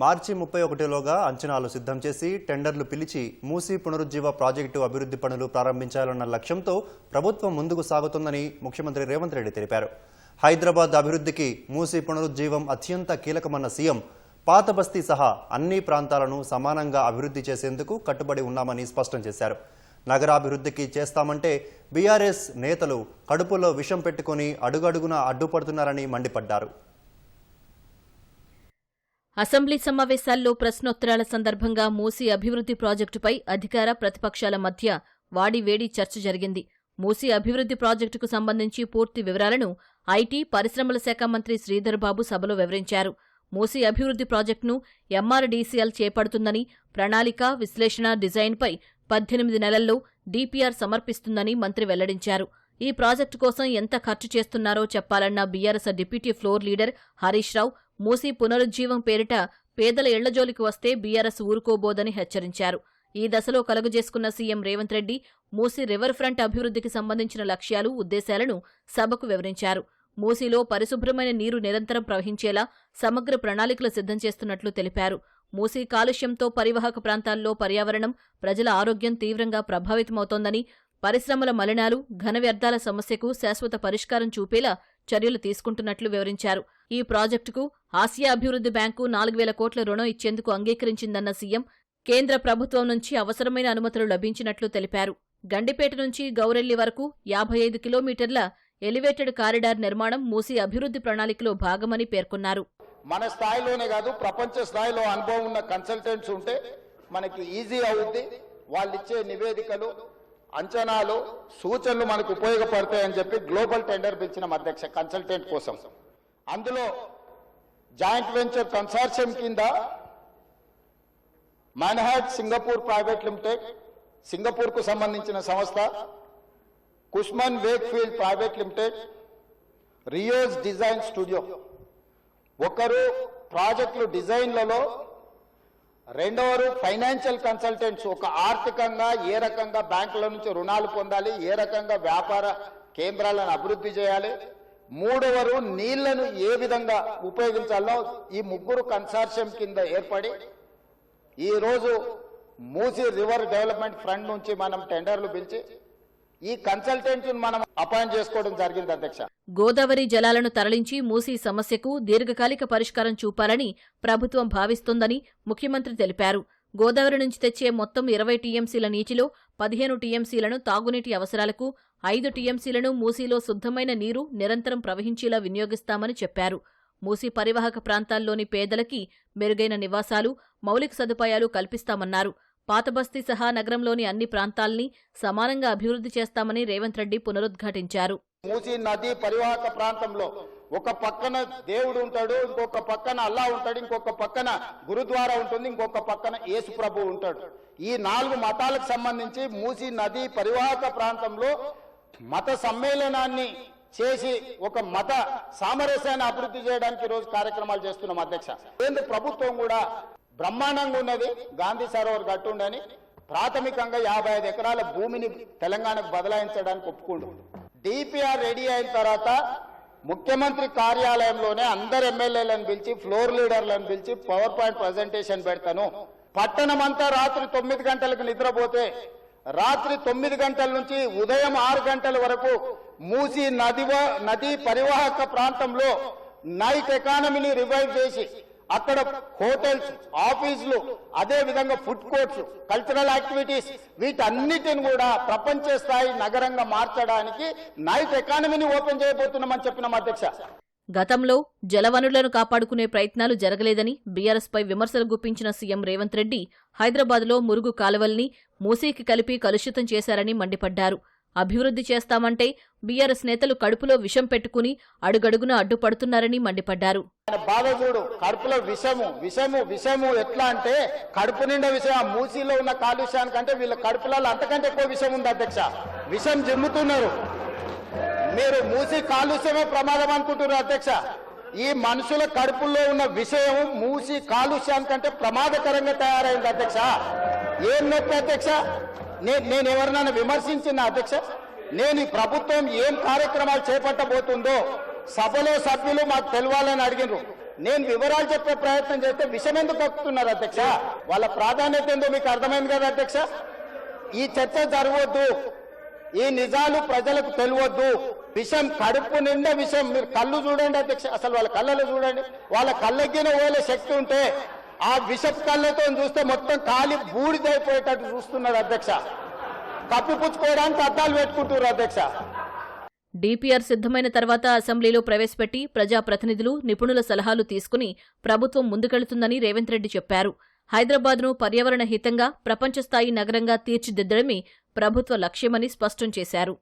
మార్చి ముప్పై ఒకటిలోగా అంచనాలు సిద్ధం చేసి టెండర్లు పిలిచి మూసీ పునరుజ్జీవ ప్రాజెక్టు అభివృద్ధి పనులు ప్రారంభించాలన్న లక్ష్యంతో ప్రభుత్వం ముందుకు సాగుతుందని ముఖ్యమంత్రి రేవంత్ రెడ్డి తెలిపారు. హైదరాబాద్ అభివృద్ధికి మూసీ పునరుజ్జీవం అత్యంత కీలకమన్న సీఎం పాత బస్తీ సహా అన్ని ప్రాంతాలను సమానంగా అభివృద్ధి చేసేందుకు కట్టుబడి ఉన్నామని స్పష్టం చేశారు. నగరాభివృద్ధికి చేస్తామంటే బీఆర్ఎస్ నేతలు కడుపులో విషం పెట్టుకుని అడుగడుగున అడ్డుపడుతున్నారని మండిపడ్డారు. అసెంబ్లీ సమావేశాల్లో ప్రశ్నోత్తరాల సందర్భంగా మూసీ అభివృద్ధి ప్రాజెక్టుపై అధికార ప్రతిపక్షాల మధ్య వాడివేడి చర్చ జరిగింది. మూసీ అభివృద్ధి ప్రాజెక్టుకు సంబంధించి పూర్తి వివరాలను ఐటీ పరిశ్రమల శాఖ మంత్రి శ్రీధర్బాబు సభలో వివరించారు. మూసీ అభివృద్ధి ప్రాజెక్టును ఎంఆర్డీసీఎల్ చేపడుతుందని ప్రణాళిక విశ్లేషణ డిజైన్పై పద్దెనిమిది నెలల్లో డీపీఆర్ సమర్పిస్తుందని మంత్రి వెల్లడించారు. ఈ ప్రాజెక్టు కోసం ఎంత ఖర్చు చేస్తున్నారో చెప్పాలన్న BRS deputy floor leader Harish Rao Musi పునరుజ్జీవం పేరిట పేదల ఇళ్ళజోలికి వస్తే బీఆర్ఎస్ ఊరుకోబోదని హెచ్చరించారు. ఈ దశలో కలుగజేసుకున్న CM Revanth Reddy Musi river front అభివృద్ధికి సంబంధించిన లక్ష్యాలు ఉద్దేశాలను సభకు వివరించారు. మూసీలో పరిశుభ్రమైన నీరు నిరంతరం ప్రవహించేలా సమగ్ర ప్రణాళికలు సిద్ధం చేస్తున్నట్లు తెలిపారు. మూసీ కాలుష్యంతో పరివాహక ప్రాంతాల్లో పర్యావరణం ప్రజల ఆరోగ్యం తీవ్రంగా ప్రభావితమవుతోందని పరిశ్రమల మలినాలు ఘన వ్యర్థాల సమస్యకు శాశ్వత పరిష్కారం చూపేలా చర్యలు తీసుకుంటున్నట్లు వివరించారు. ఈ ప్రాజెక్టుకు ఆసియా అభివృద్ధి బ్యాంకు నాలుగు వేల కోట్ల రుణం ఇచ్చేందుకు అంగీకరించిందన్న సీఎం కేంద్ర ప్రభుత్వం నుంచి అవసరమైన అనుమతులు లభించినట్లు తెలిపారు. గండిపేట నుంచి గౌరెల్లి వరకు యాభై ఐదు కిలోమీటర్ల ఎలివేటెడ్ కారిడార్ నిర్మాణం మూసి అభివృద్ధి ప్రణాళికలో భాగమని పేర్కొన్నారు. మన స్థాయిలోనే కాదు ప్రపంచ స్థాయిలో అనుభవం ఉన్న కన్సల్టెంట్స్ ఉంటే మనకి ఈజీ అవుద్ది. వాళ్ళు ఇచ్చే నివేదికలు అంచనాలు సూచనలు మనకు ఉపయోగపడతాయని చెప్పి గ్లోబల్ టెండర్ పిలిచిన అధ్యక్ష కన్సల్టెంట్ కోసం. అందులో జాయింట్ వెంచర్ కన్సార్షియం కింద మన్హాట్ సింగపూర్ ప్రైవేట్ లిమిటెడ్ సింగపూర్కు సంబంధించిన సంస్థ Cushman Wakefield private limited Rios design studio. ఒకరు ప్రాజెక్టులు డిజైన్లలో రెండవరు ఫైనాన్షియల్ కన్సల్టెంట్స్. ఒక ఆర్థికంగా ఏ రకంగా బ్యాంకుల నుంచి రుణాలు పొందాలి ఏ రకంగా వ్యాపార కేంద్రాలను అభివృద్ధి చేయాలి మూడవరు నీళ్ళను ఏ విధంగా ఉపయోగించాలో ఈ ముగ్గురు కన్సార్షియం కింద ఏర్పడి ఈ రోజు మూసీ రివర్ డెవలప్మెంట్ ఫ్రంట్ నుంచి మనం టెండర్లు పిలిచి ఈ కన్సల్టెంట్స్ మనం అపాయింట్ చేసుకోవడం జరిగింది అధ్యక్ష. గోదావరి జలాలను తరలించి మూసీ సమస్యకు దీర్ఘకాలిక పరిష్కారం చూపాలని ప్రభుత్వం భావిస్తోందని ముఖ్యమంత్రి తెలిపారు. గోదావరి నుంచి తెచ్చే మొత్తం ఇరవై టీఎంసీల నీటిలో పదిహేను టీఎంసీలను తాగునీటి అవసరాలకు ఐదు టీఎంసీలను మూసీలో శుద్ధమైన నీరు నిరంతరం ప్రవహించేలా వినియోగిస్తామని చెప్పారు. మూసీ పరివాహక ప్రాంతాల్లోని పేదలకి మెరుగైన నివాసాలు మౌలిక సదుపాయాలు కల్పిస్తామన్నారు. పాతబస్తీ సహా నగరంలోని అన్ని ప్రాంతాల్ని సమానంగా అభివృద్ధి చేస్తామని రేవంత్ రెడ్డి పునరుద్ఘాటించారు. మూసీ నది పరివాహక ప్రాంతంలో ఒక పక్కన దేవుడు ఉంటాడు ఇంకొక పక్కన అల్లా ఉంటాడు ఇంకొక పక్కన గురుద్వారా ఉంటుంది ఇంకొక పక్కన యేసు ప్రభు ఉంటాడు. ఈ నాలుగు మతాలకు సంబంధించి మూసీ నది పరివాహక ప్రాంతంలో మత సమ్మేళనాన్ని చేసి ఒక మత సామరస్యాన్ని అభివృద్ధి చేయడానికి రోజు కార్యక్రమాలు చేస్తున్నాం అధ్యక్ష. కేంద్ర ప్రభుత్వం కూడా బ్రహ్మాండంగా ఉన్నది. గాంధీ సరోవర్ గట్టుండని ప్రాథమికంగా యాభై ఐదు ఎకరాల భూమిని తెలంగాణకు బదలాయించడానికి ఒప్పుకుండు. డిపిఆర్ రెడీ అయిన తర్వాత ముఖ్యమంత్రి కార్యాలయంలోనే అందరు ఎమ్మెల్యేలను పిలిచి ఫ్లోర్ లీడర్లను పిలిచి పవర్ పాయింట్ ప్రజెంటేషన్ పెడతాను. పట్టణం అంతా రాత్రి తొమ్మిది గంటలకు నిద్రపోతే రాత్రి తొమ్మిది గంటల నుంచి ఉదయం ఆరు గంటల వరకు మూసి నది నదీ పరివాహక ప్రాంతంలో నైట్ ఎకానమీని రివైవ్ చేసి అక్కడ హోటల్స్ ఆఫీసులు అదే విధంగా ఫుడ్ కోర్ట్స్ కల్చరల్ యాక్టివిటీస్ వీటన్నిటిని కూడా ప్రపంచ స్థాయి నగరంగా మార్చడానికి నైట్ ఎకానమీని ఓపెన్ చేయబోతున్నామని చెప్పిన అధ్యక్ష. గతంలో జలవనరులను కాపాడుకునే ప్రయత్నాలు జరగలేదని బీఆర్ఎస్పై విమర్శలు గుప్పించిన సీఎం రేవంత్ రెడ్డి హైదరాబాద్లో మురుగు కాలువల్ని మూసీకి కలిపి కలుషితం చేశారని మండిపడ్డారు. అభివృద్ధి చేస్తామంటే బీఆర్ఎస్ నేతలు కడుపులో విషం పెట్టుకుని అడుగడుగున అడ్డుపడుతున్నారని మండిపడ్డారు. బాధ చూడు కడుపులో విషము విషము విషము ఎట్లా అంటే కడుపు నిండా విషయం ఆ మూసీలో ఉన్న కాలుష్యానికంటే వీళ్ళ కడుపులలో అంతకంటే ఎక్కువ విషయం ఉంది అధ్యక్ష. విషం జిమ్ముతున్నారు. మీరు మూసి కాలుష్యమే ప్రమాదం అనుకుంటున్నారు అధ్యక్ష. ఈ మనుషుల కడుపుల్లో ఉన్న విషయం మూసి కాలుష్యానికంటే ప్రమాదకరంగా తయారైంది అధ్యక్ష. ఏం నొప్పి అధ్యక్ష? నేను ఎవరినైనా విమర్శించిన అధ్యక్ష? నేను ఈ ప్రభుత్వం ఏం కార్యక్రమాలు చేపట్టబోతుందో సభలో సభ్యులు మాకు తెలవాలని అడిగినారు. నేను వివరాలు చెప్పే ప్రయత్నం చేస్తే విషయం ఎందుకు కక్కుతున్నారు అధ్యక్ష? వాళ్ళ ప్రాధాన్యత ఏందో మీకు అర్థమైంది కదా అధ్యక్ష? ఈ చర్చ జరగవద్దు. ఈ నిజాలు ప్రజలకు తెలియవద్దు. విషం కడుపు నిండా విషం. మీరు కళ్ళు చూడండి అధ్యక్ష అసలు వాళ్ళ కళ్ళలో చూడండి. వాళ్ళ కళ్ళెక్కిన పోలే శక్తి ఉంటే ఆ విషపు కళ్ళతో చూస్తే మొత్తం కాలి బూడిదైపోయేటట్టు చూస్తున్నాడు అధ్యక్ష. కప్పిపుచ్చుకోవడానికి అద్దాలు పెట్టుకుంటున్నారు అధ్యక్ష. డీపీఆర్ సిద్ధమైన తర్వాత అసెంబ్లీలో ప్రవేశపెట్టి ప్రజాప్రతినిధులు నిపుణుల సలహాలు తీసుకుని ప్రభుత్వం ముందుకెళ్తుందని రేవంత్ రెడ్డి చెప్పారు. హైదరాబాద్ను పర్యావరణ హితంగా ప్రపంచ స్థాయి నగరంగా తీర్చిదిద్దడమే ప్రభుత్వ లక్ష్యమని స్పష్టం చేశారు.